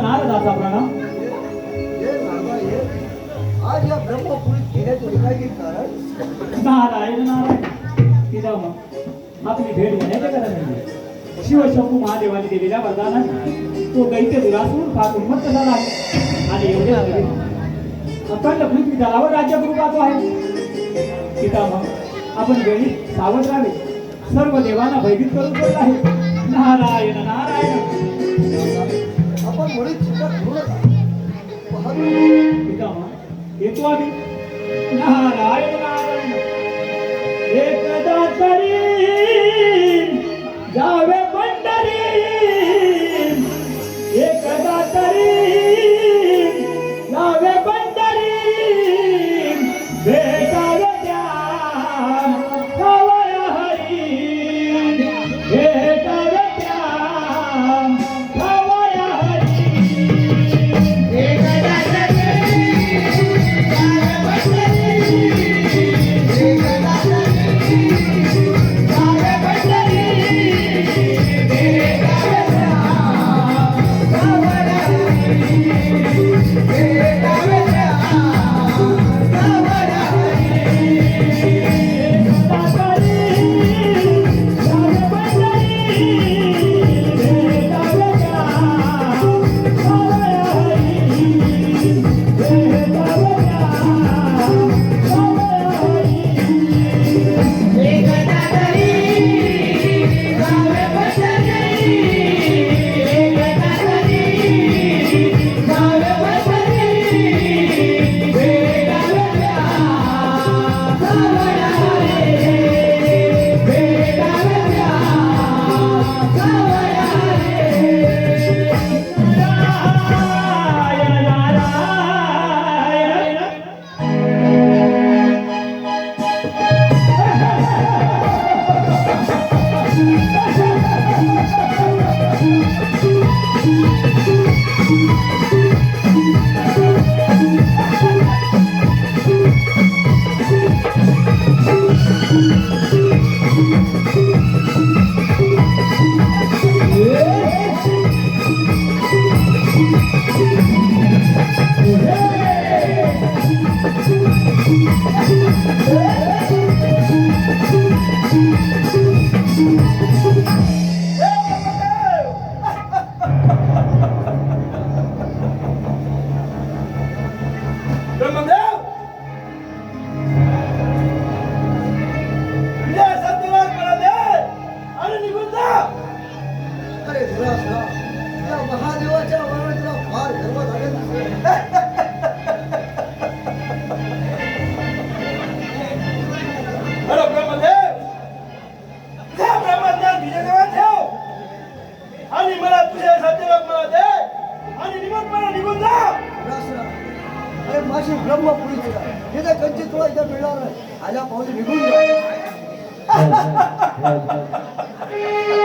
नारदाचा प्रणाम. नारदा. आज या ब्रह्मपुरीत घेण्याचे विनायकी कारण नारायण. नारायण पिता मग. आपली भेट घेण्याचे कारण म्हणजे शिवशंभू महादेवाने दिलेल्या वरदानाने तो दैत्य दुरासून फार उन्मत्त झाला. आहे आणि एवढे अखंड पृथ्वी तलावर राज्य करू पाहतो आहे पिता मग. आपण वेळी सावध राहावे. सर्व देवांना भयभीत करून आहे. नारायण नारायण. आपण मुळीच चिंता करू येतो आम्ही. नारायण नारायण. एकदा तरी जावे મહાદેવ છે અમારો એટલો ભાર ગરબો લાગે હેલો બ્રહ્મદેવ! જે બ્રહ્મદેવ બીજે દેવા થયો? આની મારા તુજે સત્યલોકમાં દે આની નિમત પર નિમત એ માસી બ્રહ્મપુરી છે. એ તો કંચિત હોય ત્યાં મેળા રહે આજે પહોંચી નીકળી જાય